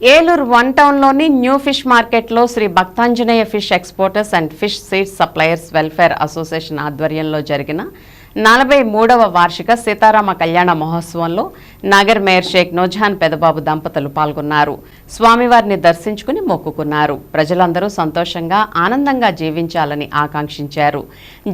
Eluru one టౌన్లోని new fish మార్కెట్లో Shri Bhaktanjaneya fish exporters and fish seeds suppliers welfare association ఆధ్వర్యంలో జరిగిన నలభై మూడవ వార్షిక సీతారామ కళ్యాణ మహోత్సవంలో నగర్ మేయర్ షేక్ నోజాన్ పెదబాబు దంపతులు పాల్గొన్నారు. స్వామివారిని దర్శించుకుని మొక్కుకున్నారు. ప్రజలందరూ సంతోషంగా ఆనందంగా జీవించాలని ఆకాంక్షించారు.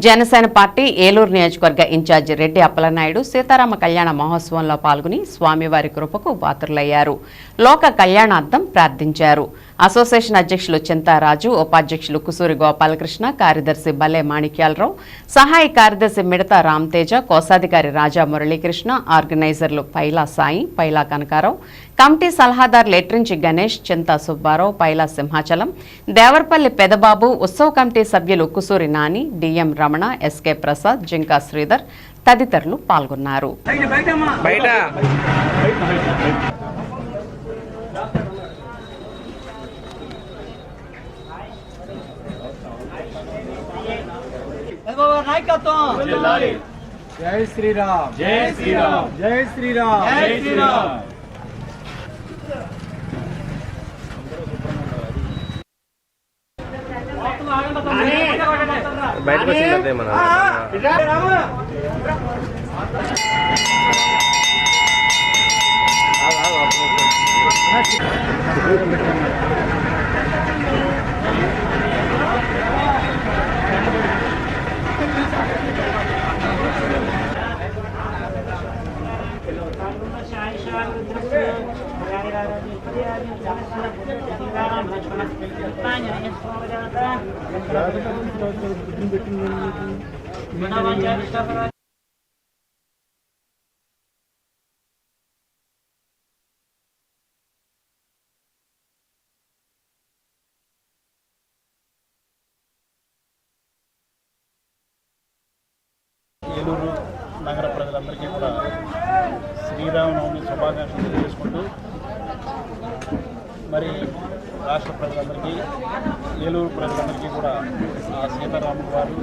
జనసేన పార్టీ ఏలూరు నియోజకవర్గ ఇన్ఛార్జి రెడ్డి అప్పలనాయుడు సీతారామ కళ్యాణ మహోత్సవంలో పాల్గొని స్వామివారి కృపకు పాత్రులయ్యారు. లోక కళ్యాణార్థం ప్రార్థించారు. అసోసియేషన్ అధ్యక్షులు చింతారాజు ఉపాధ్యక్షులు కుసూరి గోపాలకృష్ణ కార్యదర్శి బల్లే మాణిక్యాలరావు సహాయ కార్యదర్శి మిడత రామ్తేజ కోశాధికారి రాజా మురళీకృష్ణ ఆర్గనైజర్లు పైలా సాయి పైలా కనకారావు కమిటీ సలహాదారు లెట్రించి గణేష్ చింతా సుబ్బారావు పైలా సింహాచలం దేవరపల్లి పెదబాబు ఉత్సవ కమిటీ సభ్యులు కుసూరి నాని డిఎం రమణ ఎస్కే ప్రసాద్ జింకా శ్రీధర్ తదితరులు పాల్గొన్నారు. నాయకత్వం జై శ్రీరామ్ జై శ్రీరామ్ జై శ్రీరామ్ జై శ్రీరామ్ బయటకు వచ్చిందంటే మన ఏలూరు నగర ప్రజలందరికీ కూడా శ్రీరామనవమి శుభాకాంక్షలు తెలియజేసుకుంటూ మరి రాష్ట్ర ప్రజలందరికీ ఏలూరు ప్రజలందరికీ కూడా ఆ సీతారాముల వారు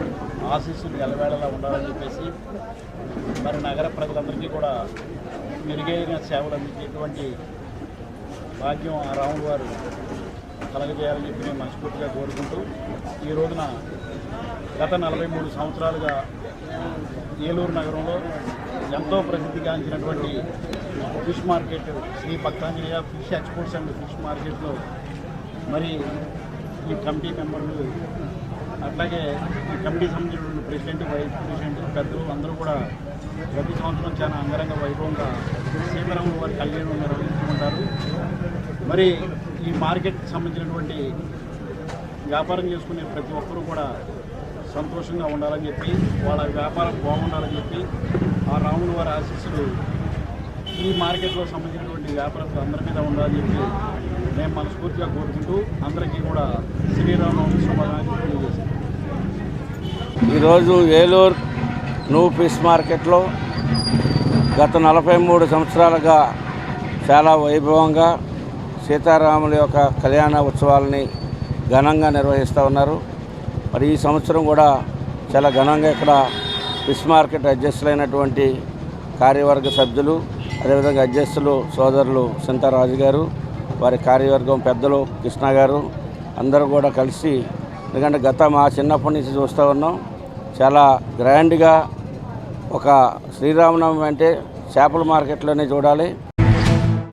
ఆశీస్సులు ఎలవేళలా ఉండాలని చెప్పేసి మరి నగర ప్రజలందరికీ కూడా మెరుగైన సేవలు అందించేటువంటి భాగ్యం ఆ రాముడు వారు కలగజేయాలని చెప్పి నేను మనస్ఫూర్తిగా కోరుకుంటూ ఈ రోజున గత నలభై మూడు సంవత్సరాలుగా ఏలూరు నగరంలో ఎంతో ప్రసిద్ధిగాంచినటువంటి fish market Shri Bhaktanjaneya fish exports and fish మార్కెట్లో మరి ఈ కమిటీ మెంబర్లు అట్లాగే ఈ కమిటీ సంబంధించినటువంటి ప్రెసిడెంట్ వైస్ ప్రెసిడెంట్ పెద్దలు అందరూ కూడా ప్రతి సంవత్సరం చాలా అంగరంగ వైభవంగా సీతారాముల వారి కళ్యాణం నిర్వహించుకుంటారు. మరి ఈ మార్కెట్కి సంబంధించినటువంటి వ్యాపారం చేసుకునే ప్రతి ఒక్కరూ కూడా సంతోషంగా ఉండాలని చెప్పి వాళ్ళ వ్యాపారం బాగుండాలని చెప్పి ఆ రాముల వారి ఆశీస్సులు ఈ మార్కెట్లో సంబంధించినటువంటి వ్యాపారస్తులు అందరి మీద ఉండాలని చెప్పి మేము మనస్ఫూర్తిగా కోరుకుంటూ అందరికీ కూడా శ్రీరామనవమి శుభాకాంక్షలు ఈరోజు ఏలూరు న్యూ ఫిష్ మార్కెట్లో గత నలభై మూడు సంవత్సరాలుగా చాలా వైభవంగా సీతారాముల యొక్క కళ్యాణ ఉత్సవాలని ఘనంగా నిర్వహిస్తూ ఉన్నారు. మరి ఈ సంవత్సరం కూడా చాలా ఘనంగా ఇక్కడ ఫిష్ మార్కెట్ అధ్యక్షులైనటువంటి కార్యవర్గ సభ్యులు అదేవిధంగా అధ్యక్షులు సోదరులు సింతారాజు గారు వారి కార్యవర్గం పెద్దలు కృష్ణ గారు అందరూ కూడా కలిసి ఎందుకంటే గత మా చిన్నప్పటి నుంచి చూస్తూ ఉన్నాం. చాలా గ్రాండ్గా ఒక శ్రీరామనవమి అంటే చేపల మార్కెట్లోనే చూడాలి.